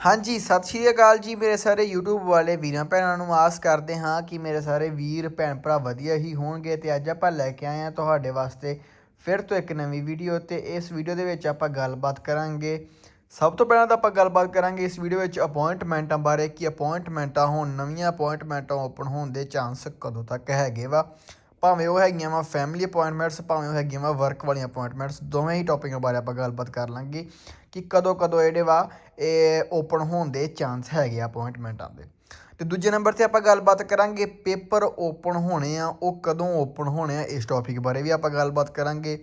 ਹਾਂਜੀ, ਸਤਿ ਸ਼੍ਰੀ ਅਕਾਲ ਜੀ ਮੇਰੇ ਸਾਰੇ YouTube ਵਾਲੇ ਵੀਰਾਂ ਭੈਣਾਂ ਨੂੰ ਆਸ ਕਰਦੇ ਹਾਂ ਕਿ ਮੇਰੇ ਸਾਰੇ ਵੀਰ, ਭੈਣ ਭਰਾ ਵਧੀਆ ਹੀ ਹੋਣਗੇ ਤੇ ਅੱਜ ਆਪਾਂ ਲੈ ਕੇ ਆਏ ਹਾਂ ਤੁਹਾਡੇ ਵਾਸਤੇ ਫਿਰ ਤੋਂ ਇੱਕ ਨਵੀਂ ਵੀਡੀਓ ਤੇ ਇਸ ਵੀਡੀਓ ਦੇ ਵਿੱਚ ਆਪਾਂ ਗੱਲਬਾਤ ਕਰਾਂਗੇ। ਸਭ ਤੋਂ ਪਹਿਲਾਂ ਤਾਂ ਆਪਾਂ ਗੱਲਬਾਤ ਕਰਾਂਗੇ ਇਸ ਵੀਡੀਓ ਵਿੱਚ ਅਪਾਇੰਟਮੈਂਟਾਂ ਬਾਰੇ ਕਿ ਅਪਾਇੰਟਮੈਂਟਾਂ ਹੁਣ ਨਵੀਆਂ ਅਪਾਇੰਟਮੈਂਟਾਂ ਓਪਨ ਹੋਣ ਦੇ ਚਾਂਸ ਕਦੋਂ ਤੱਕ ਹੈਗੇ ਵਾ। ਭਾਵੇਂ ਉਹ ਹੈਗੀਆਂ ਵਾ ਫੈਮਿਲੀ ਅਪਾਇੰਟਮੈਂਟਸ ਭਾਵੇਂ ਉਹ ਹੈਗੀਆਂ ਵਾ ਵਰਕ ਵਾਲੀਆਂ ਅਪਾਇੰਟਮੈਂਟਸ ਦੋਵੇਂ ਹੀ ਟੌਪਿਕਾਂ ਬਾਰੇ ਆਪਾਂ ਗੱਲਬਾਤ ਕਰ ਲਾਂਗੇ। ਕਿ ਕਦੋਂ ਕਦੋਂ ਜਿਹੜੇ ਵਾ, ਇਹ ਓਪਨ ਹੋਣ ਦੇ ਚਾਂਸ ਹੈਗੇ ਆ ਅਪਾਇੰਟਮੈਂਟਾਂ ਦੇ। ਤੇ ਦੂਜੇ ਨੰਬਰ ਤੇ ਆਪਾਂ ਗੱਲਬਾਤ ਕਰਾਂਗੇ, ਪੇਪਰ ਓਪਨ ਹੋਣੇ ਆ, ਉਹ ਕਦੋਂ ਓਪਨ ਹੋਣੇ ਆ ਇਸ ਟੌਪਿਕ ਬਾਰੇ ਵੀ ਆਪਾਂ ਗੱਲਬਾਤ ਕਰਾਂਗੇ।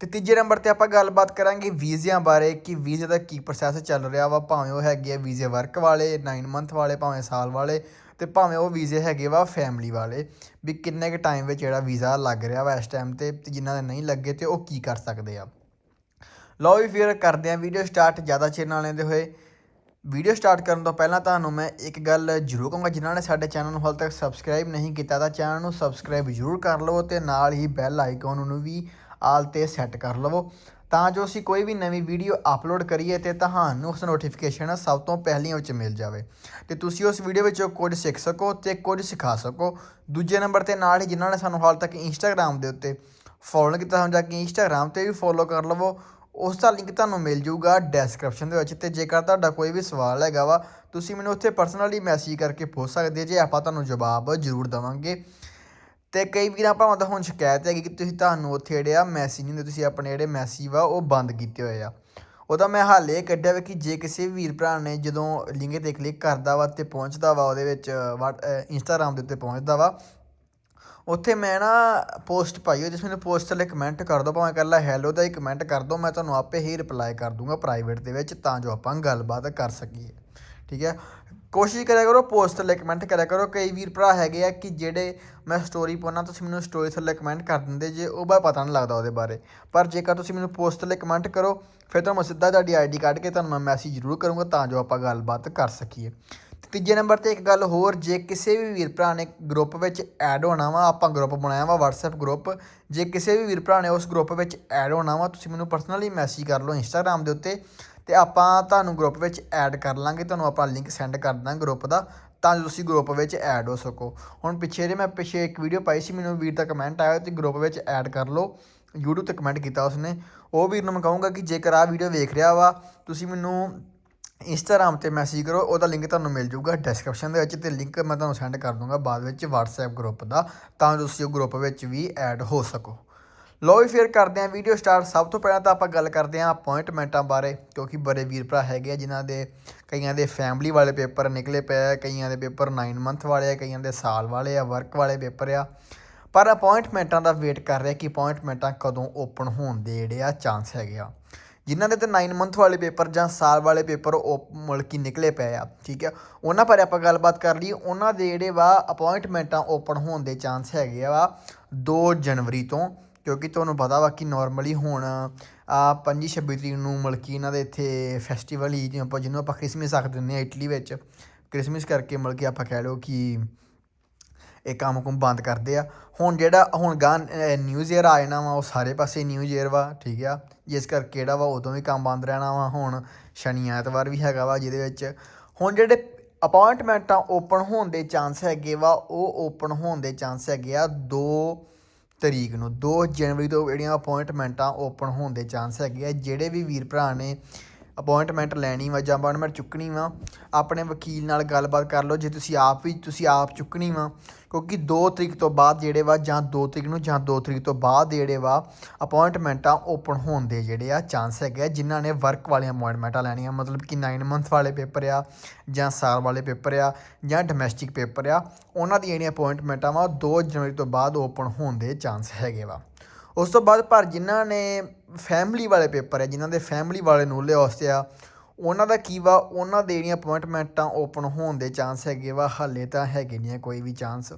ਤੇ ਤੀਜੇ ਨੰਬਰ ਤੇ ਆਪਾਂ ਗੱਲਬਾਤ ਕਰਾਂਗੇ ਵੀਜ਼ਿਆਂ ਬਾਰੇ, ਕਿ ਵੀਜ਼ੇ ਦਾ ਕੀ ਪ੍ਰੋਸੈਸ ਚੱਲ ਰਿਹਾ ਵਾ, ਭਾਵੇਂ ਉਹ ਹੈਗੇ ਆ ਵੀਜ਼ੇ ਵਰਕ ਵਾਲੇ 9 ਮੰਥ ਵਾਲੇ, ਭਾਵੇਂ ਸਾਲ ਵਾਲੇ, ਤੇ ਭਾਵੇਂ ਉਹ ਵੀਜ਼ੇ ਹੈਗੇ ਵਾ ਫੈਮਿਲੀ ਵਾਲੇ, ਵੀ ਕਿੰਨੇ ਕੁ ਟਾਈਮ ਵਿੱਚ ਜਿਹੜਾ ਵੀਜ਼ਾ ਲੱਗ ਰਿਹਾ ਵਾ ਇਸ ਟਾਈਮ ਤੇ ਤੇ ਜਿਨ੍ਹਾਂ ਦੇ ਨਹੀਂ ਲੱਗੇ ਤੇ ਉਹ ਕੀ ਕਰ ਸਕਦੇ ਆ। ਲਓ ਵੀ ਫਿਰ ਕਰਦੇ ਆ ਵੀਡੀਓ ਸਟਾਰਟ ਜ਼ਿਆਦਾ ਚਿਰ ਨਾ ਲੈਂਦੇ ਹੋਏ। ਵੀਡੀਓ ਸਟਾਰਟ ਕਰਨ ਤੋਂ ਪਹਿਲਾਂ ਤੁਹਾਨੂੰ ਮੈਂ ਇੱਕ ਗੱਲ ਜ਼ਰੂਰ ਕਹਾਂਗਾ, ਜਿਨ੍ਹਾਂ ਨੇ ਸਾਡੇ ਚੈਨਲ ਨੂੰ ਹਾਲ ਤੱਕ ਸਬਸਕ੍ਰਾਈਬ ਨਹੀਂ ਕੀਤਾ, ਤਾਂ ਚੈਨਲ ਨੂੰ ਸਬਸਕ੍ਰਾਈਬ ਜ਼ਰੂਰ ਕਰ ਲਵੋ ਤੇ ਨਾਲ ਹੀ ਬੈਲ ਆਈਕਨ ਨੂੰ ਵੀ ਆਲ ਤੇ ਸੈੱਟ ਕਰ ਲਵੋ। ਤਾਂ ਜੋ ਅਸੀਂ ਕੋਈ ਵੀ ਨਵੀਂ ਵੀਡੀਓ ਅਪਲੋਡ ਕਰੀਏ ਤੇ ਤੁਹਾਨੂੰ ਉਸ ਨੋਟੀਫਿਕੇਸ਼ਨ ਸਭ ਤੋਂ ਪਹਿਲੀਆਂ ਵਿੱਚ ਮਿਲ ਜਾਵੇ। ਤੇ ਤੁਸੀਂ ਉਸ ਵੀਡੀਓ ਵਿੱਚੋਂ ਕੁਝ ਸਿੱਖ ਸਕੋ ਤੇ ਕੁਝ ਸਿਖਾ ਸਕੋ। ਦੂਜੇ ਨੰਬਰ ਤੇ ਨਾਲ ਹੀ ਜਿਨ੍ਹਾਂ ਨੇ ਸਾਨੂੰ ਹਾਲ ਤੱਕ ਇੰਸਟਾਗ੍ਰam ਦੇ ਉੱਤੇ ਫੋਲੋ ਕੀਤਾ ਹੁਣ ਜਾ ਕੇ ਇੰਸਟਾਗ੍ਰam ਤੇ ਵੀ ਫੋਲੋ ਕਰ ਲਵੋ। ਉਸ ਦਾ ਲਿੰਕ ਤੁਹਾਨੂੰ ਮਿਲ ਜਾਊਗਾ ਡੈਸਕ੍ਰਿਪਸ਼ਨ ਦੇ ਵਿੱਚ ਤੇ ਜੇਕਰ ਤੁਹਾਡਾ ਕੋਈ ਵੀ ਸਵਾਲ ਹੈਗਾ ਵਾ, ਤੁਸੀਂ ਮੈਨੂੰ ਉੱਥੇ ਪਰਸਨਲੀ ਮੈਸੇਜ ਕਰਕੇ ਪੁੱਛ ਸਕਦੇ ਜੇ, ਆਪਾਂ ਤੁਹਾਨੂੰ ਜਵਾਬ ਜ਼ਰੂਰ ਦਵਾਂਗੇ। ਤੇ ਕਈ ਵੀਰਾਂ ਭਰਾਵਾਂ ਦਾ ਹੁਣ ਸ਼ਿਕਾਇਤ ਹੈਗੀ ਕਿ ਤੁਸੀਂ ਤੁਹਾਨੂੰ ਉੱਥੇ ਜਿਹੜੇ ਆ ਮੈਸੇਜ ਨਹੀਂ ਹੁੰਦੇ ਤੁਸੀਂ ਆਪਣੇ ਜਿਹੜੇ ਮੈਸੇਜ ਵਾ ਉਹ ਬੰਦ ਕੀਤੇ ਹੋਏ ਆ। ਉਹਦਾ ਮੈਂ ਹੱਲ ਇਹ ਕੱਢਿਆ ਵਾ ਕਿ ਜੇ ਕਿਸੇ ਵੀਰ ਭਰਾ ਨੇ ਜਦੋਂ ਲਿੰਕ ਤੇ ਕਲਿੱਕ ਕਰਦਾ ਵਾ ਤੇ ਪਹੁੰਚਦਾ ਵਾ ਉਹਦੇ ਵਿੱਚ ਇੰਸਟਾਗ੍ਰਾਮ ਦੇ ਉੱਤੇ ਪਹੁੰਚਦਾ ਵਾ ਉੱਥੇ ਮੈਂ ਨਾ ਪੋਸਟ ਪਾਈ ਹੋਈ, ਜਿਸ ਮੈਨੂੰ ਪੋਸਟ ਥੱਲੇ ਕਮੈਂਟ ਕਰ ਦਿਓ ਭਾਵੇਂ ਇਕੱਲਾ ਹੈਲੋ ਦਾ ਹੀ ਕਮੈਂਟ ਕਰ ਦਿਓ ਮੈਂ ਤੁਹਾਨੂੰ ਆਪੇ ਹੀ ਰਿਪਲਾਈ ਕਰ ਦੂੰਗਾ ਪ੍ਰਾਈਵੇਟ ਦੇ ਵਿੱਚ, ਤਾਂ ਜੋ ਆਪਾਂ ਗੱਲਬਾਤ ਕਰ ਸਕੀਏ। ਠੀਕ ਹੈ? ਕੋਸ਼ਿਸ਼ ਕਰਿਆ ਕਰੋ ਪੋਸਟ ਥੱਲੇ ਕਮੈਂਟ ਕਰਿਆ ਕਰੋ। ਕਈ ਵੀਰ ਭਰਾ ਹੈਗੇ ਆ ਕਿ ਜਿਹੜੇ ਮੈਂ ਸਟੋਰੀ ਪਾਉਣਾ ਤੁਸੀਂ ਮੈਨੂੰ ਸਟੋਰੀ ਥੱਲੇ ਕਮੈਂਟ ਕਰ ਦਿੰਦੇ ਜੇ, ਉਹ ਬਾ ਪਤਾ ਨਹੀਂ ਲੱਗਦਾ ਉਹਦੇ ਬਾਰੇ। ਪਰ ਜੇਕਰ ਤੁਸੀਂ ਮੈਨੂੰ ਪੋਸਟ ਥੱਲੇ ਕਮੈਂਟ ਕਰੋ, ਫਿਰ ਤੁਹਾਨੂੰ ਮੈਂ ਸਿੱਧਾ ਤੁਹਾਡੀ ਆਈਡੀ ਕੱਢ ਕੇ ਤੁਹਾਨੂੰ ਮੈਂ ਮੈਸੇਜ ਜ਼ਰੂਰ ਕਰੂੰਗਾ, ਤਾਂ ਜੋ ਆਪਾਂ ਗੱਲਬਾਤ ਕਰ ਸਕੀਏ। ਤੀਜੇ ਨੰਬਰ ਤੇ ਇੱਕ ਗੱਲ ਹੋਰ, ਜੇ ਕਿਸੇ ਵੀ ਵੀਰ ਭਰਾ ਨੇ ਗਰੁੱਪ ਵਿੱਚ ਐਡ ਹੋਣਾ ਵਾ, ਆਪਾਂ ਗਰੁੱਪ ਬਣਾਇਆ ਵਾ, WhatsApp ਗਰੁੱਪ ਜੇ ਕਿਸੇ ਵੀ ਵੀਰ ਭਰਾ ਨੇ ਉਸ ਗਰੁੱਪ ਵਿੱਚ ਐਡ ਹੋਣਾ ਵਾ, ਤੁਸੀਂ ਮੈਨੂੰ ਪਰਸਨਲੀ ਮੈਸੇਜ ਕਰ ਲਓ ਇੰਸਟਾਗ੍ਰam ਦੇ ਉੱਤੇ ਤੇ ਆਪਾਂ ਤੁਹਾਨੂੰ ਗਰੁੱਪ ਵਿੱਚ ਐਡ ਕਰ ਲਾਂਗੇ, ਤੁਹਾਨੂੰ ਆਪਾਂ ਲਿੰਕ ਸੈਂਡ ਕਰ ਦਾਂ ਗਰੁੱਪ ਦਾ, ਤਾਂ ਜੋ ਤੁਸੀਂ ਗਰੁੱਪ ਵਿੱਚ ਐਡ ਹੋ ਸਕੋ। ਹੁਣ ਪਿੱਛੇ ਜੇ ਮੈਂ ਪਿੱਛੇ ਇੱਕ ਵੀਡੀਓ ਪਾਈ ਸੀ, ਮੈਨੂੰ ਵੀਰ ਦਾ ਕਮੈਂਟ ਆਇਆ ਤੇ ਗਰੁੱਪ ਵਿੱਚ ਐਡ ਕਰ ਲਓ, YouTube ਤੇ ਕਮੈਂਟ ਕੀਤਾ ਉਸਨੇ। ਉਹ ਵੀਰ ਨੂੰ ਮੈਂ ਕਹੂੰਗਾ ਕਿ ਜੇਕਰ ਆਹ ਵੀਡੀਓ ਵੇਖ ਰਿਹਾ ਵਾ, ਤੁਸੀਂ ਮੈਨੂੰ ਇੰਸਟਾਗ੍ਰਾਮ ਤੇ ਮੈਸੇਜ ਕਰੋ, ਉਹਦਾ ਲਿੰਕ ਤੁਹਾਨੂੰ ਮਿਲ ਜਾਊਗਾ ਡਿਸਕ੍ਰਿਪਸ਼ਨ ਦੇ ਵਿੱਚ ਤੇ ਲਿੰਕ ਮੈਂ ਤੁਹਾਨੂੰ ਸੈਂਡ ਕਰ ਦੂੰਗਾ ਬਾਅਦ ਵਿੱਚ WhatsApp ਗਰੁੱਪ ਦਾ, ਤਾਂ ਜੋ ਤੁਸੀਂ ਉਹ ਗਰੁੱਪ ਵਿੱਚ ਵੀ ਐਡ ਹੋ ਸਕੋ। ਲੋ ਵੀ ਫਿਰ ਕਰਦੇ ਹਾਂ ਵੀਡੀਓ ਸਟਾਰਟ ਸਭ ਤੋਂ ਪਹਿਲਾਂ ਤਾਂ ਆਪਾਂ ਗੱਲ ਕਰਦੇ ਹਾਂ ਅਪਾਇੰਟਮੈਂਟਾਂ ਬਾਰੇ, ਕਿਉਂਕਿ ਬੜੇ ਵੀਰ ਭਰਾ ਹੈਗੇ ਆ, ਜਿਨ੍ਹਾਂ ਦੇ ਕਈਆਂ ਦੇ ਫੈਮਿਲੀ ਵਾਲੇ ਪੇਪਰ ਨਿਕਲੇ ਪਏ ਆ, ਕਈਆਂ ਦੇ ਪੇਪਰ 9 ਮੰਥ ਵਾਲੇ ਆ, ਕਈਆਂ ਦੇ ਸਾਲ ਵਾਲੇ ਆ ਵਰਕ ਵਾਲੇ ਪੇਪਰ ਆ। ਪਰ ਅਪਾਇੰਟਮੈਂਟਾਂ ਦਾ ਵੇਟ ਕਰ ਰਿਹਾ ਕਿ ਅਪਾਇੰਟਮੈਂਟਾਂ ਕਦੋਂ ਓਪਨ ਹੋਣ ਦੇ ਜਿਹੜੇ ਆ ਚਾਂਸ ਹੈਗੇ ਆ। ਜਿਨ੍ਹਾਂ ਦੇ ਤੇ 9 ਮੰਥ ਵਾਲੇ ਪੇਪਰ ਜਾਂ ਸਾਲ ਵਾਲੇ ਪੇਪਰ ਉਹ ਮਤਲਬ ਕਿ ਨਿਕਲੇ ਪਏ ਆ, ਠੀਕ ਆ? ਉਹਨਾਂ ਬਾਰੇ ਆਪਾਂ ਗੱਲਬਾਤ ਕਰ ਲਈ ਉਹਨਾਂ ਦੇ ਜਿਹੜੇ ਵਾ ਅਪਾਇੰਟਮੈਂਟਾਂ ਓਪਨ ਹੋਣ ਦੇ ਚਾਂਸ ਹੈਗੇ ਆ 2 ਜਨਵਰੀ ਤੋਂ, ਕਿਉਂਕਿ ਤੁਹਾਨੂੰ ਪਤਾ ਵਾ ਕਿ ਨਾਰਮਲੀ ਹੁਣ, ਆ 25 26 ਤਰੀਕ ਨੂੰ ਮਤਲਬ ਕਿ ਇਹਨਾਂ ਦੇ ਇੱਥੇ ਫੈਸਟੀਵਲ ਹੀ ਜਿਵੇਂ ਆਪਾਂ ਜਿਹਨੂੰ ਆਪਾਂ ਕ੍ਰਿਸਮਸ ਆਖ ਦਿੰਦੇ ਆ ਇਟਲੀ ਵਿੱਚ। ਕ੍ਰਿਸਮਸ ਕਰਕੇ ਮਤਲਬ ਕਿ ਆਪਾਂ ਕਹਿ ਲਓ ਕਿ ਇਹ ਕੰਮ ਕੁਮ ਬੰਦ ਕਰਦੇ ਆ। ਹੁਣ ਜਿਹੜਾ, ਹੁਣ ਗਾਂ ਨਿਊ ਈਅਰ ਆ ਜਾਣਾ ਵਾ, ਉਹ ਸਾਰੇ ਪਾਸੇ ਨਿਊ ਈਅਰ ਵਾ, ਠੀਕ ਆ। ਜਿਸ ਕਰਕੇ ਜਿਹੜਾ ਵਾ, ਉਦੋਂ ਵੀ ਕੰਮ ਬੰਦ ਰਹਿਣਾ ਵਾ। ਹੁਣ ਸ਼ਨੀ ਐਤਵਾਰ ਵੀ ਹੈਗਾ ਵਾ ਜਿਹਦੇ ਵਿੱਚ। ਹੁਣ ਜਿਹੜੇ ਅਪਾਇੰਟਮੈਂਟਾਂ ਓਪਨ ਹੋਣ ਦੇ ਚਾਂਸ ਹੈਗੇ ਵਾ, ਉਹ ਓਪਨ ਹੋਣ ਦੇ ਚਾਂਸ ਹੈਗੇ ਆ 2 ਤਰੀਕ ਨੂੰ। 2 ਜਨਵਰੀ ਤੋਂ ਜਿਹੜੀਆਂ ਅਪਾਇੰਟਮੈਂਟਾਂ ਓਪਨ ਹੋਣ ਦੇ ਚਾਂਸ ਹੈਗੇ ਆ। ਜਿਹੜੇ ਵੀ ਵੀਰ ਭਰਾ ਨੇ ਅਪਾਇੰਟਮੈਂਟ ਲੈਣੀ ਵਾ ਜਾਂ ਅਪਾਇੰਟਮੈਂਟ ਚੁੱਕਣੀ ਵਾ, ਆਪਣੇ ਵਕੀਲ ਨਾਲ ਗੱਲਬਾਤ ਕਰ ਲਓ, ਜੇ ਤੁਸੀਂ ਆਪ ਵੀ, ਤੁਸੀਂ ਆਪ ਚੁੱਕਣੀ ਵਾ, ਕਿਉਂਕਿ 2 ਤਰੀਕ ਤੋਂ ਬਾਅਦ ਜਿਹੜੇ ਵਾ, ਜਾਂ 2 ਤਰੀਕ ਨੂੰ ਜਾਂ 2 ਤਰੀਕ ਤੋਂ ਬਾਅਦ ਜਿਹੜੇ ਵਾ ਅਪਾਇੰਟਮੈਂਟਾਂ ਓਪਨ ਹੋਣ ਦੇ ਜਿਹੜੇ ਆ ਚਾਂਸ ਹੈਗੇ ਆ, ਜਿਨ੍ਹਾਂ ਨੇ ਵਰਕ ਵਾਲੀਆਂ ਅਪਾਇੰਟਮੈਂਟਾਂ ਲੈਣੀਆਂ, ਮਤਲਬ ਕਿ 9 ਮੰਥ ਵਾਲੇ ਪੇਪਰ ਆ, ਜਾਂ ਸਾਲ ਵਾਲੇ ਪੇਪਰ ਆ, ਜਾਂ ਡੋਮੈਸਟਿਕ ਪੇਪਰ ਆ, ਉਹਨਾਂ ਦੀਆਂ ਜਿਹੜੀਆਂ ਅਪਾਇੰਟਮੈਂਟਾਂ ਵਾ 2 ਜਨਵਰੀ ਤੋਂ ਬਾਅਦ ਓਪਨ ਹੋਣ ਦੇ ਚਾਂਸ ਹੈਗੇ ਵਾ। ਉਸ ਤੋਂ ਬਾਅਦ ਪਰ ਜਿਨ੍ਹਾਂ ਨੇ ਫੈਮਿਲੀ ਵਾਲੇ ਪੇਪਰ ਹੈ, ਜਿਨ੍ਹਾਂ ਦੇ ਫੈਮਿਲੀ ਵਾਲੇ ਨੂਲੇ ਵਾਸਤੇ ਆ, ਉਹਨਾਂ ਦਾ ਕੀ ਵਾ, ਉਹਨਾਂ ਦੇ ਜਿਹੜੀਆਂ ਅਪਾਇੰਟਮੈਂਟਾਂ ਓਪਨ ਹੋਣ ਦੇ ਚਾਂਸ ਹੈਗੇ ਵਾ, ਹਾਲੇ ਤਾਂ ਹੈਗੇ ਨਹੀਂ ਆ ਕੋਈ ਵੀ ਚਾਂਸ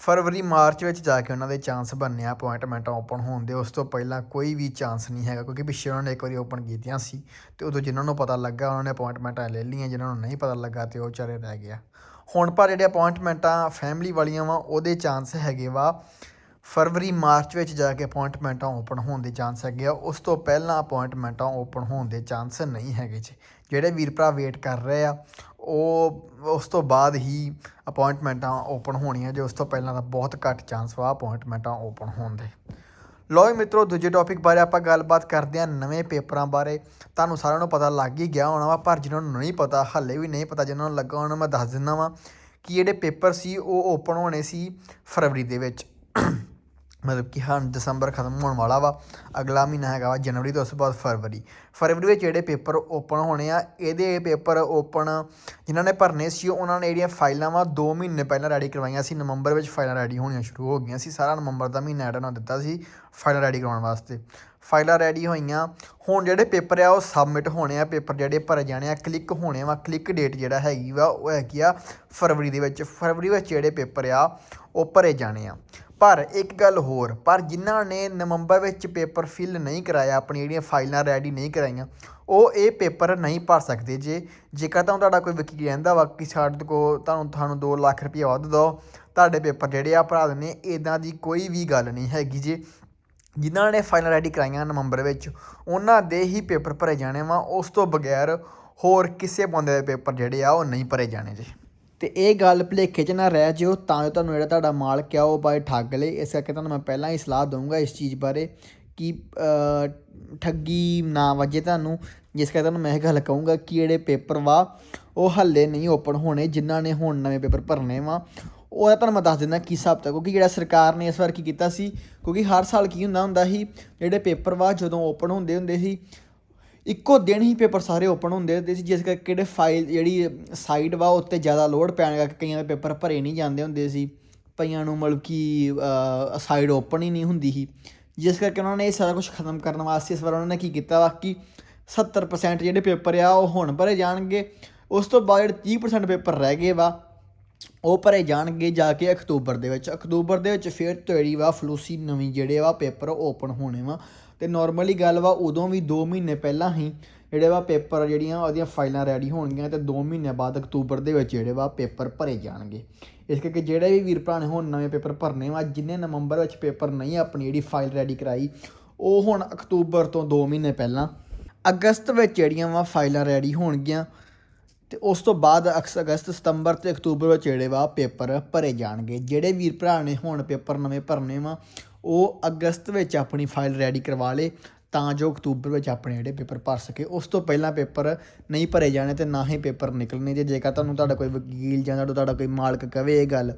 ਫਰਵਰੀ, ਮਾਰਚ ਵਿੱਚ ਜਾ ਕੇ ਉਹਨਾਂ ਦੇ ਚਾਂਸ ਬਣਨੇ ਆ ਅਪਾਇੰਟਮੈਂਟਾਂ ਓਪਨ ਹੋਣ ਦੇ, ਉਸ ਤੋਂ ਪਹਿਲਾਂ ਕੋਈ ਵੀ ਚਾਂਸ ਨਹੀਂ ਹੈਗਾ, ਕਿਉਂਕਿ ਪਿੱਛੇ ਉਹਨਾਂ ਨੇ ਇੱਕ ਵਾਰੀ ਓਪਨ ਕੀਤੀਆਂ ਸੀ, ਤੇ ਉਦੋਂ ਜਿਨ੍ਹਾਂ ਨੂੰ ਪਤਾ ਲੱਗਾ, ਉਹਨਾਂ ਨੇ ਅਪਾਇੰਟਮੈਂਟਾਂ ਲੈ ਲਈਆਂ, ਜਿਨ੍ਹਾਂ ਨੂੰ ਨਹੀਂ ਪਤਾ ਲੱਗਾ ਤੇ ਉਹ ਚਾਰੇ ਰਹਿ ਗਿਆ। ਹੁਣ ਪਰ ਜਿਹੜੇ ਅਪਾਇੰਟਮੈਂਟਾਂ ਫੈਮਿਲੀ ਵਾਲੀਆਂ ਵਾ, ਉਹਦੇ ਚਾਂਸ ਹੈਗੇ ਵਾ ਫਰਵਰੀ, ਮਾਰਚ ਵਿੱਚ ਜਾ ਕੇ ਅਪਾਇੰਟਮੈਂਟਾਂ ਓਪਨ ਹੋਣ ਦੇ ਚਾਂਸ ਹੈਗੇ ਆ। ਉਸ ਤੋਂ ਪਹਿਲਾਂ ਅਪਾਇੰਟਮੈਂਟਾਂ ਓਪਨ ਹੋਣ ਦੇ ਚਾਂਸ ਨਹੀਂ ਹੈਗੇ ਜੀ। ਜਿਹੜੇ ਵੀਰ ਭਰਾ ਵੇਟ ਕਰ ਰਹੇ ਆ, ਉਹ ਉਸ ਤੋਂ ਬਾਅਦ ਹੀ ਅਪਾਇੰਟਮੈਂਟਾਂ ਓਪਨ ਹੋਣੀਆਂ ਜੇ। ਉਸ ਤੋਂ ਪਹਿਲਾਂ ਤਾਂ ਬਹੁਤ ਘੱਟ ਚਾਂਸ ਵਾ ਅਪਾਇੰਟਮੈਂਟਾਂ ਓਪਨ ਹੋਣ ਦੇ। ਲੋ ਜੀ ਮਿੱਤਰੋ, ਦੂਜੇ ਟੌਪਿਕ ਬਾਰੇ ਆਪਾਂ ਗੱਲਬਾਤ ਕਰਦੇ ਹਾਂ ਨਵੇਂ ਪੇਪਰਾਂ ਬਾਰੇ। ਤੁਹਾਨੂੰ ਸਾਰਿਆਂ ਨੂੰ ਪਤਾ ਲੱਗ ਹੀ ਗਿਆ ਹੋਣਾ ਵਾ, ਪਰ ਜਿਨ੍ਹਾਂ ਨੂੰ ਨਹੀਂ ਪਤਾ, ਹੱਲੇ ਵੀ ਨਹੀਂ ਪਤਾ ਜਿਨ੍ਹਾਂ ਨੂੰ ਲੱਗਾ ਉਹਨਾਂ ਨੂੰ ਮੈਂ ਦੱਸ ਦਿੰਦਾ ਵਾਂ ਕਿ ਜਿਹੜੇ ਪੇਪਰ ਸੀ, ਉਹ ਓਪਨ ਹੋਣੇ ਸੀ ਫਰਵਰੀ ਦੇ ਵਿੱਚ। ਮਤਲਬ ਕਿ ਹਾਂ ਦਸੰਬਰ ਖਤਮ ਹੋਣ ਵਾਲਾ ਵਾ, ਅਗਲਾ ਮਹੀਨਾ ਹੈਗਾ ਵਾ ਜਨਵਰੀ ਤੋਂ ਉਸ ਤੋਂ ਬਾਅਦ ਫਰਵਰੀ। ਫਰਵਰੀ ਵਿੱਚ ਜਿਹੜੇ ਪੇਪਰ ਓਪਨ ਹੋਣੇ ਆ, ਇਹਦੇ ਪੇਪਰ ਓਪਨ ਜਿਨ੍ਹਾਂ ਨੇ ਭਰਨੇ ਸੀ, ਉਹਨਾਂ ਨੇ ਜਿਹੜੀਆਂ ਫਾਈਲਾਂ ਵਾ 2 ਮਹੀਨੇ ਪਹਿਲਾਂ ਰੈਡੀ ਕਰਵਾਈਆਂ ਸੀ। ਨਵੰਬਰ ਵਿੱਚ ਫਾਈਲਾਂ ਰੈਡੀ ਹੋਣੀਆਂ ਸ਼ੁਰੂ ਹੋ ਗਈਆਂ ਸੀ। ਸਾਰਾ ਨਵੰਬਰ ਦਾ ਮਹੀਨਾ ਐਡ ਉਹਨਾਂ ਦਿੱਤਾ ਸੀ, ਫਾਈਲਾਂ ਰੈਡੀ ਕਰਵਾਉਣ ਵਾਸਤੇ। ਫਾਈਲਾਂ ਰੈਡੀ ਹੋਈਆਂ। ਹੁਣ ਜਿਹੜੇ ਪੇਪਰ ਆ, ਉਹ ਸਬਮਿਟ ਹੋਣੇ ਆ ਪੇਪਰ ਜਿਹੜੇ ਭਰੇ ਜਾਣੇ ਆ। ਕਲਿੱਕ ਹੋਣੇ ਆ ਕਲਿੱਕ ਡੇਟ ਜਿਹੜਾ ਹੈਗੀ ਵਾ, ਉਹ ਹੈਗੀ ਆ ਫਰਵਰੀ ਦੇ ਵਿੱਚ। ਫਰਵਰੀ ਵਿੱਚ ਜਿਹੜੇ ਪੇਪਰ ਆ, ਉਹ ਭਰੇ ਜਾਣੇ ਆ। ਪਰ ਇੱਕ ਗੱਲ ਹੋਰ, ਪਰ ਜਿਨ੍ਹਾਂ ਨੇ ਨਵੰਬਰ ਵਿੱਚ ਪੇਪਰ ਫਿਲ ਨਹੀਂ ਕਰਾਇਆ ਆਪਣੀ ਜਿਹੜੀਆਂ ਫਾਈਲਾਂ ਰੈਡੀ ਨਹੀਂ ਕਰਾਈਆਂ, ਉਹ ਇਹ ਪੇਪਰ ਨਹੀਂ ਭਰ ਸਕਦੇ ਜੇ। ਜੇਕਰ ਤਾਂ ਤੁਹਾਡਾ ਕੋਈ ਵਕੀਲ ਕਹਿੰਦਾ ਵਾ ਕਿ ਸਾਡੇ ਕੋ ਤੁਹਾਨੂੰ ਤੁਹਾਨੂੰ 2 ਲੱਖ ਰੁਪਏ ਵੱਧ ਦੋ, ਤੁਹਾਡੇ ਪੇਪਰ ਜਿਹੜੇ ਆ ਭਰਾ ਦੇਣੇ ਇਦਾਂ ਦੀ ਕੋਈ ਵੀ ਗੱਲ ਨਹੀਂ ਹੈਗੀ ਜੇ। ਜਿਨ੍ਹਾਂ ਨੇ ਫਾਈਨਲ ਰੈਡੀ ਕਰਾਈਆਂ ਨਵੰਬਰ ਵਿੱਚ, ਉਹਨਾਂ ਦੇ ਹੀ ਪੇਪਰ ਭਰੇ ਜਾਣੇ ਵਾ। ਉਸ ਤੋਂ ਬਗੈਰ ਹੋਰ ਕਿਸੇ ਬੰਦੇ ਦੇ ਪੇਪਰ ਜਿਹੜੇ ਆ, ਉਹ ਨਹੀਂ ਭਰੇ ਜਾਣੇ ਜੀ। ਤੇ ਇਹ ਗੱਲ ਭੁਲੇਖੇ 'ਚ ਨਾ ਰਹਿ ਜਿਓ, ਤਾਂ ਜੋ ਤੁਹਾਨੂੰ ਜਿਹੜਾ ਤੁਹਾਡਾ ਮਾਲਕ ਆ, ਉਹ ਬਾਈ ਠੱਗ ਲੇ। ਇਸ ਕਰਕੇ ਤੁਹਾਨੂੰ ਮੈਂ ਪਹਿਲਾਂ ਹੀ ਸਲਾਹ ਦਊਂਗਾ ਇਸ ਚੀਜ਼ ਬਾਰੇ ਕਿ ਠੱਗੀ ਨਾ ਵੱਜੇ ਤੁਹਾਨੂੰ। ਜਿਸ ਕਰਕੇ ਤੁਹਾਨੂੰ ਮੈਂ ਇਹ ਗੱਲ ਕਹੂੰਗਾ ਕਿ ਜਿਹੜੇ ਪੇਪਰ ਵਾ, ਉਹ ਹੱਲੇ ਨਹੀਂ ਓਪਨ ਹੋਣੇ, ਜਿਨ੍ਹਾਂ ਨੇ ਹੁਣ ਨਵੇਂ ਪੇਪਰ ਭਰਨੇ ਵਾ। ਉਹਦਾ ਤੁਹਾਨੂੰ ਮੈਂ ਦੱਸ ਦਿੰਦਾ ਕੀ ਹਿਸਾਬ ਤਾਂ ਕਿਉਂਕਿ ਜਿਹੜਾ ਸਰਕਾਰ ਨੇ ਇਸ ਵਾਰ ਕੀ ਕੀਤਾ ਸੀ, ਕਿਉਂਕਿ ਹਰ ਸਾਲ ਕੀ ਹੁੰਦਾ ਹੁੰਦਾ ਸੀ, ਜਿਹੜੇ ਪੇਪਰ ਵਾ ਜਦੋਂ ਓਪਨ ਹੁੰਦੇ ਹੁੰਦੇ ਸੀ, ਇੱਕੋ ਦਿਨ ਹੀ ਪੇਪਰ ਸਾਰੇ ਓਪਨ ਹੁੰਦੇ ਹੁੰਦੇ ਸੀ, ਜਿਸ ਕਰਕੇ ਜਿਹੜੇ ਫਾਈਲ ਜਿਹੜੀ ਸਾਈਟ ਵਾ ਉੱਤੇ ਜ਼ਿਆਦਾ ਲੋਡ ਪੈਣ ਕਰਕੇ ਕਈਆਂ ਦੇ ਪੇਪਰ ਭਰੇ ਨਹੀਂ ਜਾਂਦੇ ਹੁੰਦੇ ਸੀ, ਕਈਆਂ ਨੂੰ ਮਤਲਬ ਕਿ ਸਾਈਡ ਓਪਨ ਹੀ ਨਹੀਂ ਹੁੰਦੀ ਸੀ, ਜਿਸ ਕਰਕੇ ਉਹਨਾਂ ਨੇ ਇਹ ਸਾਰਾ ਕੁਝ ਖਤਮ ਕਰਨ ਵਾਸਤੇ ਇਸ ਵਾਰ ਉਹਨਾਂ ਨੇ ਕੀ ਕੀਤਾ ਵਾ ਕਿ 70% ਜਿਹੜੇ ਪੇਪਰ ਆ, ਉਹ ਹੁਣ ਭਰੇ ਜਾਣਗੇ, ਉਸ ਤੋਂ ਬਾਅਦ ਜਿਹੜੇ 30% ਪੇਪਰ ਰਹਿ ਗਏ ਵਾ ਉਹ ਭਰੇ ਜਾਣਗੇ ਜਾ ਕੇ ਅਕਤੂਬਰ ਦੇ ਵਿੱਚ। ਅਕਤੂਬਰ ਦੇ ਵਿੱਚ ਫਿਰ ਤੇਰੀ ਵਾ ਫਲੂਸੀ ਨਵੀਂ ਜਿਹੜੇ ਵਾ ਪੇਪਰ ਓਪਨ ਹੋਣੇ ਵਾ। ਤੇ ਨਾਰਮਲੀ ਗੱਲ ਵਾ ਉਦੋਂ ਵੀ 2 ਮਹੀਨੇ ਪਹਿਲਾਂ ਹੀ ਜਿਹੜੇ ਵਾ ਪੇਪਰ ਜਿਹੜੀਆਂ ਉਹਦੀਆਂ ਫਾਈਲਾਂ ਰੈਡੀ ਹੋਣਗੀਆਂ ਤੇ 2 ਮਹੀਨੇ ਬਾਅਦ ਅਕਤੂਬਰ ਦੇ ਵਿੱਚ ਜਿਹੜੇ ਵਾ ਪੇਪਰ ਭਰੇ ਜਾਣਗੇ। ਇਸ ਕਰਕੇ ਜਿਹੜੇ ਵੀ ਵੀਰ ਭਰਾ ਨੇ ਹੁਣ ਨਵੇਂ ਪੇਪਰ ਭਰਨੇ ਵਾ, ਜਿਨੇ ਨਵੰਬਰ ਵਿੱਚ ਪੇਪਰ ਨਹੀਂ ਆਪਣੀ ਜਿਹੜੀ ਫਾਈਲ ਰੈਡੀ ਕਰਾਈ, ਉਹ ਹੁਣ ਅਕਤੂਬਰ ਤੋਂ 2 ਮਹੀਨੇ ਪਹਿਲਾਂ ਅਗਸਤ ਵਿੱਚ ਜਿਹੜੀਆਂ ਵਾ ਫਾਈਲਾਂ ਰੈਡੀ ਹੋਣਗੀਆਂ। ਤੇ ਉਸ ਤੋਂ ਬਾਅਦ ਅਕਸ, ਅਗਸਤ, ਸਤੰਬਰ ਤੇ ਅਕਤੂਬਰ ਵਿੱਚ ਜਿਹੜੇ ਵਾ ਪੇਪਰ ਭਰੇ ਜਾਣਗੇ। ਜਿਹੜੇ ਵੀਰ ਭਰਾ ਨੇ ਹੁਣ ਪੇਪਰ ਨਵੇਂ ਭਰਨੇ ਵਾ, ਉਹ ਅਗਸਤ ਵਿੱਚ ਆਪਣੀ ਫਾਈਲ ਰੈਡੀ ਕਰਵਾ ਲੇ, ਤਾਂ ਜੋ ਅਕਤੂਬਰ ਵਿੱਚ ਆਪਣੇ ਜਿਹੜੇ ਪੇਪਰ ਭਰ ਸਕੇ। ਉਸ ਤੋਂ ਪਹਿਲਾਂ ਪੇਪਰ ਨਹੀਂ ਭਰੇ ਜਾਣੇ ਤੇ ਨਾ ਹੀ ਪੇਪਰ ਨਿਕਲਣੇ ਜੇ। ਜੇਕਰ ਤੁਹਾਨੂੰ ਤੁਹਾਡਾ ਕੋਈ ਵਕੀਲ ਜਾਂ ਤੁਹਾਡਾ ਤੁਹਾਡਾ ਕੋਈ ਮਾਲਕ ਕਵੇ ਇਹ ਗੱਲ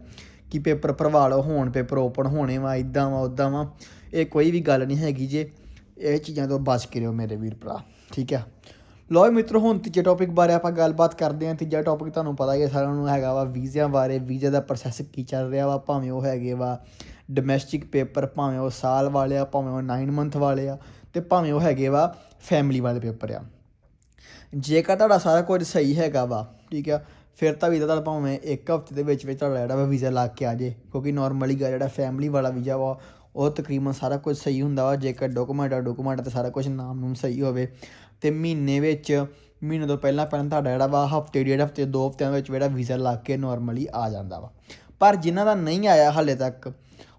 ਕਿ ਪੇਪਰ ਭਰਵਾ ਲਓ, ਹੁਣ ਪੇਪਰ ਓਪਨ ਹੋਣੇ ਵਾ ਇਦਾਂ ਵਾ ਉਦਾਂ ਵਾ, ਇਹ ਕੋਈ ਵੀ ਗੱਲ ਨਹੀਂ ਹੈਗੀ ਜੇ। ਇਹ ਚੀਜ਼ਾਂ ਤੋਂ ਬਚ ਕੇ ਰਹੋ ਮੇਰੇ ਵੀਰ ਭਰਾ, ਠੀਕ ਆ? ਲੋ ਮਿੱਤਰੋ, ਹੁਣ ਤੀਜੇ ਟੌਪਿਕ ਬਾਰੇ ਆਪਾਂ ਗੱਲਬਾਤ ਕਰਦੇ ਹਾਂ। ਤੀਜਾ ਟੌਪਿਕ ਤੁਹਾਨੂੰ ਪਤਾ ਹੀ ਹੈ, ਸਾਰਿਆਂ ਨੂੰ ਹੈਗਾ ਵਾ ਵੀਜ਼ਿਆਂ ਬਾਰੇ। ਵੀਜ਼ਾ ਦਾ ਪ੍ਰੋਸੈਸ ਕੀ ਚੱਲ ਰਿਹਾ ਵਾ? ਭਾਵੇਂ ਉਹ ਹੈਗੇ ਵਾ ਡੋਮੈਸਟਿਕ ਪੇਪਰ ਭਾਵੇਂ ਉਹ ਸਾਲ ਵਾਲੇ ਆ, ਭਾਵੇਂ ਉਹ 9 ਮੰਥ ਵਾਲੇ ਆ ਤੇ ਭਾਵੇਂ ਉਹ ਹੈਗੇ ਵਾ ਫੈਮਿਲੀ ਵਾਲੇ ਪੇਪਰ ਆ। ਜੇਕਰ ਤੁਹਾਡਾ ਸਾਰਾ ਕੁਝ ਸਹੀ ਹੈਗਾ ਵਾ, ਠੀਕ ਆ, ਫਿਰ ਤਾਂ ਵੀਜ਼ਾ ਤੁਹਾਡਾ ਭਾਵੇਂ ਇੱਕ ਹਫ਼ਤੇ ਦੇ ਵਿੱਚ ਵਿੱਚ ਤੁਹਾਡਾ ਜਿਹੜਾ ਵਾ ਵੀਜ਼ਾ ਲੱਗ ਕੇ ਆ ਜੇ, ਕਿਉਂਕਿ ਨਾਰਮਲੀ ਗਾ ਜਿਹੜਾ ਫੈਮਿਲੀ ਵਾਲਾ ਵੀਜ਼ਾ ਵਾ, ਉਹ ਤਕਰੀਬਨ ਸਾਰਾ ਕੁਝ ਸਹੀ ਹੁੰਦਾ ਵਾ। ਜੇਕਰ ਡਾਕੂਮੈਂਟ ਆ ਡਾਕੂਮੈਂਟ ਤੇ ਸਾਰਾ ਕੁਝ ਨਾਮ ਨੂੰ ਸਹੀ ਹੋਵੇ ਅਤੇ ਮਹੀਨੇ ਵਿੱਚ, ਮਹੀਨੇ ਤੋਂ ਪਹਿਲਾਂ ਪਹਿਲਾਂ ਤੁਹਾਡਾ ਜਿਹੜਾ ਵਾ, ਹਫ਼ਤੇ ਡੇਢ ਹਫ਼ਤੇ, ਦੋ ਹਫਤਿਆਂ ਵਿੱਚ ਜਿਹੜਾ ਵੀਜ਼ਾ ਲੱਗ ਕੇ ਨੋਰਮਲੀ ਆ ਜਾਂਦਾ ਵਾ। ਪਰ ਜਿਨ੍ਹਾਂ ਦਾ ਨਹੀਂ ਆਇਆ ਹਾਲੇ ਤੱਕ,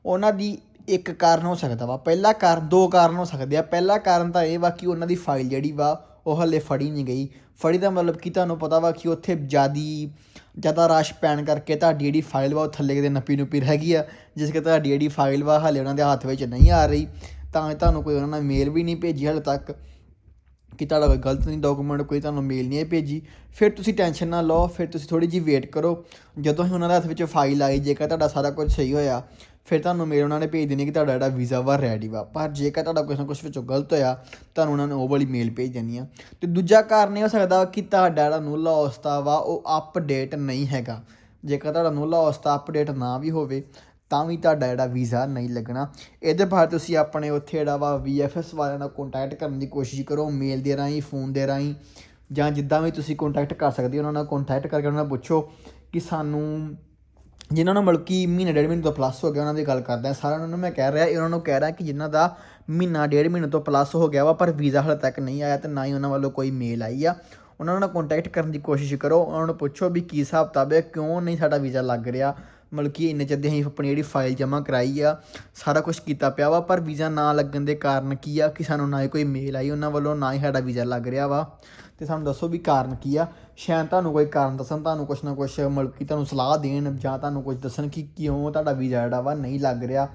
ਉਹਨਾਂ ਦੀ ਇੱਕ ਕਾਰਨ ਹੋ ਸਕਦਾ ਵਾ। ਪਹਿਲਾ ਕਾਰਨ, ਦੋ ਕਾਰਨ ਹੋ ਸਕਦੇ ਆ। ਪਹਿਲਾ ਕਾਰਨ ਤਾਂ ਇਹ ਵਾ ਕਿ ਉਹਨਾਂ ਦੀ ਫਾਈਲ ਜਿਹੜੀ ਵਾ, ਉਹ ਹਲੇ ਫੜੀ ਨਹੀਂ ਗਈ। ਫੜੀ ਦਾ ਮਤਲਬ ਕਿ ਤੁਹਾਨੂੰ ਪਤਾ ਵਾ ਕਿ ਉੱਥੇ ਜਿਆਦੀ, ਜ਼ਿਆਦਾ ਰਸ਼ ਪੈਣ ਕਰਕੇ ਤੁਹਾਡੀ ਜਿਹੜੀ ਫਾਈਲ ਵਾ, ਉਹ ਥੱਲੇ ਕਿਤੇ ਨੱਪੀ ਨੁੱਪੀ ਰਹਿ ਗਈ ਆ, ਜਿਸ ਕਰਕੇ ਤੁਹਾਡੀ ਜਿਹੜੀ ਫਾਈਲ ਵਾ, ਹਲੇ ਉਹਨਾਂ ਦੇ ਹੱਥ ਵਿੱਚ ਨਹੀਂ ਆ ਰਹੀ। ਤਾਂ ਤੁਹਾਨੂੰ ਕੋਈ ਉਹਨਾਂ ਨੇ ਮੇਲ ਵੀ ਨਹੀਂ ਭੇਜੀ ਹਾਲੇ ਤੱਕ। ਕਿ ਤੁਹਾਡਾ ਕੋਈ ਗਲਤ ਨਹੀਂ ਡਾਕੂਮੈਂਟ ਕੋਈ ਤੁਹਾਨੂੰ ਮੇਲ ਨਹੀਂ ਭੇਜੀ, ਫਿਰ ਤੁਸੀਂ ਟੈਨਸ਼ਨ ਨਾ ਲਓ, ਫਿਰ ਤੁਸੀਂ ਥੋੜੀ ਜਿਹੀ ਵੇਟ ਕਰੋ। ਜਦੋਂ ਹੀ ਉਹਨਾਂ ਦੇ ਹੱਥ ਵਿੱਚ ਫਾਈਲ ਆਈ, ਜੇਕਰ ਤੁਹਾਡਾ ਸਾਰਾ ਕੁਝ ਸਹੀ ਹੋਇਆ, ਫਿਰ ਤੁਹਾਨੂੰ ਮੇਲ ਉਹਨਾਂ ਨੇ ਭੇਜ ਦੇਣੀ ਕਿ ਤੁਹਾਡਾ ਜਿਹੜਾ ਵੀਜ਼ਾ ਵਾ ਰੈਡੀ ਵਾ। ਪਰ ਜੇਕਰ ਤੁਹਾਡਾ ਕੁਛ ਨਾ ਕੁਛ ਵਿੱਚੋਂ ਗਲਤ ਹੋਇਆ, ਤੁਹਾਨੂੰ ਉਹਨਾਂ ਨੇ ਉਹ ਵਾਲੀ ਮੇਲ ਭੇਜ ਦੇਣੀ ਆ। ਤੇ ਦੂਜਾ ਕਾਰਨ ਇਹ ਹੋ ਸਕਦਾ ਕਿ ਤੁਹਾਡਾ ਜਿਹੜਾ ਨੂਲਾ ਉਸਤਾ ਵਾ, ਉਹ ਅਪਡੇਟ ਨਹੀਂ ਹੈਗਾ। ਜੇਕਰ ਤੁਹਾਡਾ ਨੂਲਾ ਉਸਤਾ ਅਪਡੇਟ ਨਾ ਵੀ ਹੋਵੇ ਤਾਂ ਵੀ ਤੁਹਾਡਾ ਜਿਹੜਾ ਵੀਜ਼ਾ ਨਹੀਂ ਲੱਗਣਾ। ਇਹਦੇ ਬਾਅਦ ਤੁਸੀਂ ਆਪਣੇ ਉੱਥੇ ਜਿਹੜਾ ਵਾ VFS ਵਾਲਿਆਂ ਨਾਲ ਕੰਟੈਕਟ ਕਰਨ ਦੀ ਕੋਸ਼ਿਸ਼ ਕਰੋ ਮੇਲ ਦੇ ਰਾਹੀਂ ਫੋਨ ਦੇ ਰਾਹੀਂ, ਜਾਂ ਜਿੱਦਾਂ ਵੀ ਤੁਸੀਂ ਕੰਟੈਕਟ ਕਰ ਸਕਦੇ ਹੋ, ਉਹਨਾਂ ਨਾਲ ਕੰਟੈਕਟ ਕਰਕੇ ਉਹਨਾਂ ਨਾਲ ਪੁੱਛੋ ਕਿ ਸਾਨੂੰ, ਜਿਨ੍ਹਾਂ ਨੂੰ ਮਤਲਬ ਕਿ ਮਹੀਨਾ ਡੇਢ ਮਹੀਨੇ ਤੋਂ ਪਲੱਸ ਹੋ ਗਿਆ ਉਹਨਾਂ ਦੀ ਗੱਲ ਕਰਦਾ ਸਾਰਿਆਂ ਨੂੰ ਮੈਂ ਕਹਿ ਰਿਹਾ ਉਹਨਾਂ ਨੂੰ ਕਹਿ ਰਿਹਾ ਕਿ ਜਿਨ੍ਹਾਂ ਦਾ ਮਹੀਨਾ ਡੇਢ ਮਹੀਨੇ ਤੋਂ ਪਲੱਸ ਹੋ ਗਿਆ ਵਾ, ਪਰ ਵੀਜ਼ਾ ਹਾਲੇ ਤੱਕ ਨਹੀਂ ਆਇਆ ਤੇ ਨਾ ਹੀ ਉਹਨਾਂ ਵੱਲੋਂ ਕੋਈ ਮੇਲ ਆਈ ਆ। ਉਹਨਾਂ ਨਾਲ ਕੰਟੈਕਟ ਕਰਨ ਦੀ ਕੋਸ਼ਿਸ਼ ਕਰੋ, ਉਹਨਾਂ ਨੂੰ ਪੁੱਛੋ ਵੀ ਕੀ ਹਿਸਾਬ ਕਿਤਾਬ ਹੈ, ਕਿਉਂ ਨਹੀਂ ਸਾਡਾ ਵੀਜ਼ਾ ਲੱਗ ਰਿਹਾ। ਮਤਲਬ ਕਿ ਇੰਨੇ ਚਿਰ ਦੀ ਅਸੀਂ ਆਪਣੀ ਜਿਹੜੀ ਫਾਈਲ ਜਮ੍ਹਾਂ ਕਰਾਈ ਆ, ਸਾਰਾ ਕੁਝ ਕੀਤਾ ਪਿਆ ਵਾ, ਪਰ ਵੀਜ਼ਾ ਨਾ ਲੱਗਣ ਦੇ ਕਾਰਨ ਕੀ ਆ ਕਿ ਸਾਨੂੰ ਨਾ ਹੀ ਕੋਈ ਮੇਲ ਆਈ ਉਹਨਾਂ ਵੱਲੋਂ, ਨਾ ਹੀ ਸਾਡਾ ਵੀਜ਼ਾ ਲੱਗ ਰਿਹਾ ਵਾ। ਤੇ ਸਾਨੂੰ ਦੱਸੋ ਵੀ ਕਾਰਨ ਕੀ ਆ? ਸ਼ਾਇਦ ਤੁਹਾਨੂੰ ਕੋਈ ਕਾਰਨ ਦੱਸਣ, ਤੁਹਾਨੂੰ ਕੁਛ ਨਾ ਕੁਛ ਮਤਲਬ ਕਿ ਤੁਹਾਨੂੰ ਸਲਾਹ ਦੇਣ ਜਾਂ ਤੁਹਾਨੂੰ ਕੁਝ ਦੱਸਣ ਕਿ ਕਿਉਂ ਤੁਹਾਡਾ ਵੀਜ਼ਾ ਜਿਹੜਾ ਵਾ ਨਹੀਂ ਲੱਗ ਰਿਹਾ।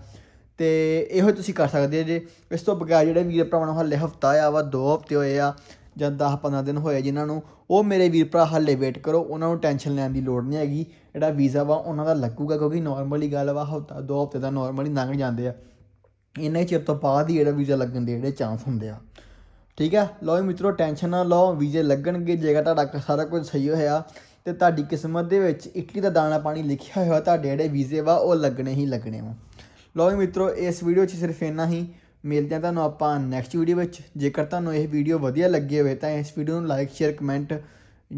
ਤੇ ਇਹੋ ਤੁਸੀਂ ਕਰ ਸਕਦੇ ਜੇ। ਇਸ ਤੋਂ ਬਗੈਰ ਜਿਹੜੇ ਵੀਰ ਭਰਾਵਾਂ ਨੂੰ ਹੱਲੇ ਹਫਤਾ ਆ ਵਾ, ਦੋ ਹਫ਼ਤੇ ਹੋਏ ਆ ਜਾਂ 10 15 ਦਿਨ ਹੋਏ ਜਿਨ੍ਹਾਂ ਨੂੰ, ਉਹ ਮੇਰੇ ਵੀਰ ਭਰਾ ਹਾਲੇ ਵੇਟ ਕਰੋ, ਉਹਨਾਂ ਨੂੰ ਟੈਨਸ਼ਨ ਲੈਣ ਦੀ ਲੋੜ ਨਹੀਂ ਹੈਗੀ। ਜਿਹੜਾ ਵੀਜ਼ਾ ਵਾ, ਉਹਨਾਂ ਦਾ ਲੱਗੂਗਾ, ਕਿਉਂਕਿ ਨਾਰਮਲੀ ਗੱਲ ਵਾ, ਹਫਤਾ, ਦੋ ਹਫ਼ਤੇ ਦਾ ਨਾਰਮਲੀ ਲੰਘ ਜਾਂਦੇ ਆ। ਇੰਨੇ ਚਿਰ ਤੋਂ ਬਾਅਦ ਹੀ ਜਿਹੜਾ ਵੀਜ਼ਾ ਲੱਗਣ ਦੇ ਜਿਹੜੇ ਚਾਂਸ ਹੁੰਦੇ ਆ। ਠੀਕ ਹੈ ਲਓ ਜੀ ਮਿੱਤਰੋ ਟੈਨਸ਼ਨ ਨਾ ਲਓ ਵੀਜ਼ੇ ਲੱਗਣਗੇ ਜੇਕਰ ਤੁਹਾਡਾ ਸਾਰਾ ਕੁਝ ਸਹੀ ਹੋਇਆ, ਤੇ ਤੁਹਾਡੀ ਕਿਸਮਤ ਦੇ ਵਿੱਚ ਇਟਲੀ ਦਾ ਦਾਣਾ ਪਾਣੀ ਲਿਖਿਆ ਹੋਇਆ, ਤੁਹਾਡੇ ਜਿਹੜੇ ਵੀਜ਼ੇ ਵਾ, ਉਹ ਲੱਗਣੇ ਹੀ ਲੱਗਣੇ ਵਾ। ਲਓ ਜੀ ਮਿੱਤਰੋ, ਇਸ ਵੀਡੀਓ 'ਚ ਸਿਰਫ ਇੰਨਾ ਹੀ। ਮਿਲਦੇ ਹਾਂ ਤੁਹਾਨੂੰ ਆਪਾਂ ਨੈਕਸਟ ਵੀਡੀਓ ਵਿੱਚ। ਜੇਕਰ ਤੁਹਾਨੂੰ ਇਹ ਵੀਡੀਓ ਵਧੀਆ ਲੱਗੀ ਹੋਵੇ ਤਾਂ ਇਸ ਵੀਡੀਓ ਨੂੰ ਲਾਈਕ ਸ਼ੇਅਰ ਕਮੈਂਟ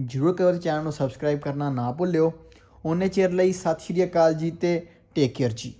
ਜ਼ਰੂਰ ਕਰੋ ਤੇ ਚੈਨਲ ਨੂੰ ਸਬਸਕ੍ਰਾਈਬ ਕਰਨਾ ਨਾ ਭੁੱਲਿਓ। ਉਹਨੇ ਚਿਰ ਲਈ ਸਤਿ ਸ਼੍ਰੀ ਅਕਾਲ ਜੀ ਤੇ ਟੇਕ ਕੇਅਰ ਜੀ।